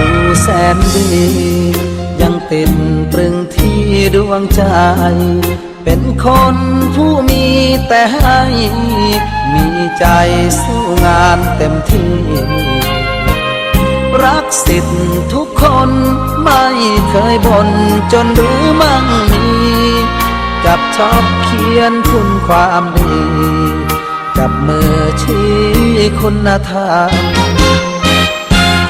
ู แสนดี ยังติดตรึงที่ดวงใจ เป็นคนผู้มีแต่ให้ มีใจสู้งานเต็มที่ รักสิทธิ์ทุกคนไม่เคยบ่นจนหรือมั่งมีจับชอบเขียนคุณความดี จับมือชี้คุณธรรม